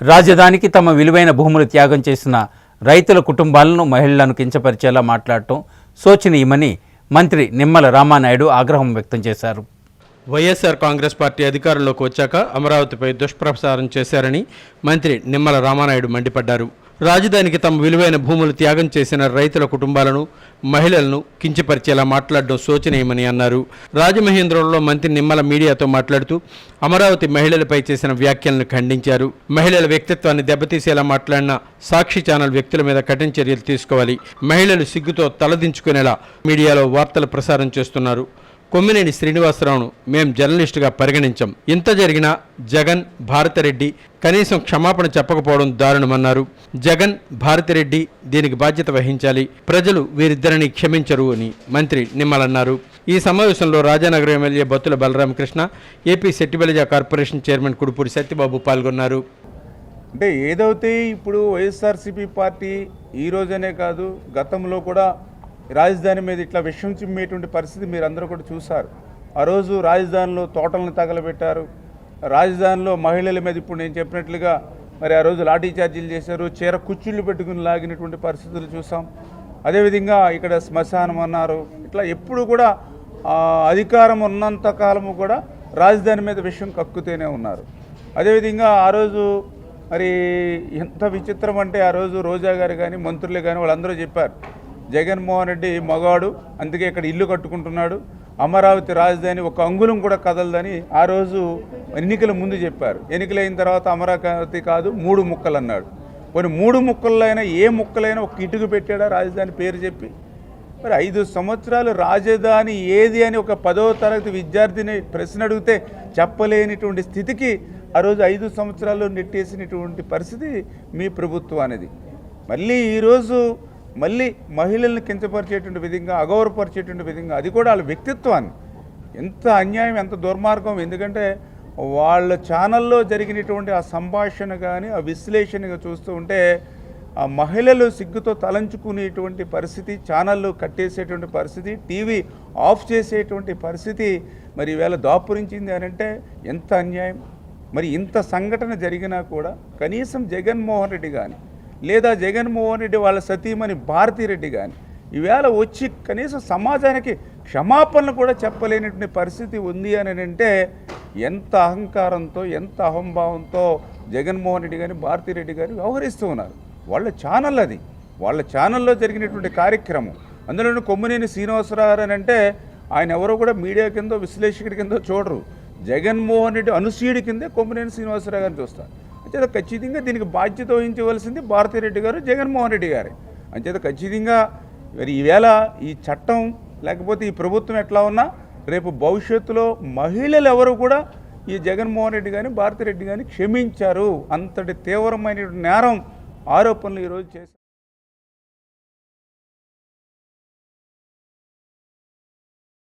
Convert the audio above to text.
రాజధానికి తమ విలువైన భూములు త్యాగం చేసిన రైతుల కుటుంబాలను మహిళలను కించపరిచేలా మాట్లాడటం శోచనీయమని మంత్రి నిమ్మల రామానాయుడు ఆగ్రహం వ్యక్తం చేశారు. వైఎస్ఆర్ కాంగ్రెస్ పార్టీ అధికారంలోకి వచ్చాక అమరావతిపై దుష్ప్రచారం చేశారని మంత్రి నిమ్మల రామానాయుడు మండిపడ్డారు. రాజధానికి తమ విలువైన భూములు త్యాగం చేసిన రైతుల కుటుంబాలను మహిళలను కించపరిచేలా మాట్లాడడం శోచనీయమని అన్నారు. రాజమహేంద్రంలో మంత్రి నిమ్మల మీడియాతో మాట్లాడుతూ అమరావతి మహిళలపై చేసిన వ్యాఖ్యలను ఖండించారు. మహిళల వ్యక్తిత్వాన్ని దెబ్బతీసేలా మాట్లాడిన సాక్షి ఛానల్ వ్యక్తుల మీద కఠిన చర్యలు తీసుకోవాలి. మహిళలు సిగ్గుతో తలదించుకునేలా మీడియాలో వార్తలు ప్రసారం చేస్తున్నారు. కొమ్మినేని శ్రీనివాసరావును మేం జర్నలిస్టుగా పరిగణించాం. ఇంత జరిగినా జగన్ భారతిరెడ్డి కనీసం క్షమాపణ చెప్పకపోవడం దారుణమన్నారు. జగన్ భారతిరెడ్డి దీనికి బాధ్యత వహించాలి. ప్రజలు వీరిద్దరిని క్షమించరు అని మంత్రి నిమ్మలన్నారు. ఈ సమావేశంలో Rajanagaram MLA Battula Balaramakrishna AP Settibalija corporation chairman Kudupudi Satyababu పాల్గొన్నారు. అంటే ఏదైతే ఇప్పుడు వైఎస్ఆర్సీపీ పార్టీ ఈ రోజనే కాదు గతంలో కూడా రాజధాని మీద ఇట్లా విషం చిమ్మేటువంటి పరిస్థితి మీరు అందరూ కూడా చూశారు. ఆ రోజు రాజధానిలో తోటలను తగలబెట్టారు. రాజధానిలో మహిళల మీద ఇప్పుడు నేను చెప్పినట్లుగా మరి ఆ రోజు లాఠీ చార్జీలు చేశారు చీర కుచ్చుళ్ళు పెట్టుకుని లాగినటువంటి పరిస్థితులు చూసాం అదేవిధంగా ఇక్కడ శ్మశానం అన్నారు. ఇట్లా ఎప్పుడు కూడా అధికారం ఉన్నంత కాలము కూడా రాజధాని మీద విషయం కక్కుతూనే ఉన్నారు. అదేవిధంగా ఆ రోజు మరి ఎంత విచిత్రం అంటే ఆ రోజు రోజా గారు కానీ మంత్రులు కానీ వాళ్ళందరూ చెప్పారు. జగన్మోహన్ రెడ్డి మగాడు అందుకే ఇక్కడ ఇల్లు కట్టుకుంటున్నాడు. అమరావతి రాజధాని ఒక అంగుళం కూడా కదలదని ఆ రోజు ఎన్నికల ముందు చెప్పారు. ఎన్నికలైన తర్వాత అమరావతి కాదు మూడు ముక్కలు అన్నాడు. కొన్ని మూడు ముక్కలైనా ఏ ముక్కలైనా ఒక ఇటుకు పెట్టాడా రాజధాని పేరు చెప్పి? మరి ఐదు సంవత్సరాలు రాజధాని ఏది అని ఒక పదవ తరగతి విద్యార్థిని ప్రశ్న అడిగితే చెప్పలేనిటువంటి స్థితికి ఆ రోజు ఐదు సంవత్సరాలు నెట్టేసినటువంటి పరిస్థితి మీ ప్రభుత్వం అనేది. మళ్ళీ ఈరోజు మళ్ళీ మహిళల్ని కించపరిచేటువంటి విధంగా అగౌరవపరిచేటువంటి విధంగా అది కూడా వాళ్ళ వ్యక్తిత్వాన్ని. ఎంత అన్యాయం ఎంత దుర్మార్గం ఎందుకంటే వాళ్ళ ఛానల్లో జరిగినటువంటి ఆ సంభాషణ కానీ ఆ విశ్లేషణగా చూస్తూ ఉంటే ఆ మహిళలు సిగ్గుతో తలంచుకునేటువంటి పరిస్థితి ఛానళ్ళు కట్టేసేటువంటి పరిస్థితి టీవీ ఆఫ్ చేసేటువంటి పరిస్థితి మరి ఈవేళ దాపురించింది అని అంటే ఎంత అన్యాయం. మరి ఇంత సంఘటన జరిగినా కూడా కనీసం జగన్మోహన్ రెడ్డి కానీ లేదా జగన్మోహన్ రెడ్డి వాళ్ళ సతీమణి భారతీరెడ్డి కానీ ఈవేళ వచ్చి కనీసం సమాజానికి క్షమాపణలు కూడా చెప్పలేనటువంటి పరిస్థితి ఉంది అని అంటే ఎంత అహంకారంతో ఎంత అహంభావంతో జగన్మోహన్ రెడ్డి కానీ భారతీరెడ్డి కానీ వ్యవహరిస్తూ ఉన్నారు. వాళ్ళ ఛానల్ అది. వాళ్ళ ఛానల్లో జరిగినటువంటి కార్యక్రమం. అందులోనూ కొమ్మినేని శ్రీనివాసరావు అని అంటే ఆయన ఎవరో కూడా మీడియా కింద విశ్లేషకుడి కింద చూడరు. జగన్మోహన్ రెడ్డి అనుసీయుడి కిందే కొమ్మినేని శ్రీనివాసరావు గారిని చూస్తారు. అంచేత ఖచ్చితంగా దీనికి బాధ్యత వహించవలసింది భారతిరెడ్డి గారు జగన్మోహన్ రెడ్డి గారే. అంచేత ఖచ్చితంగా మరి ఈవేళ ఈ చట్టం లేకపోతే ఈ ప్రభుత్వం ఎట్లా ఉన్నా రేపు భవిష్యత్తులో మహిళలు ఎవరు కూడా ఈ జగన్మోహన్ రెడ్డి కానీ భారతిరెడ్డి కానీ క్షమించారు. అంతటి తీవ్రమైన నేరం ఆరోపణలు ఈరోజు చేశారు.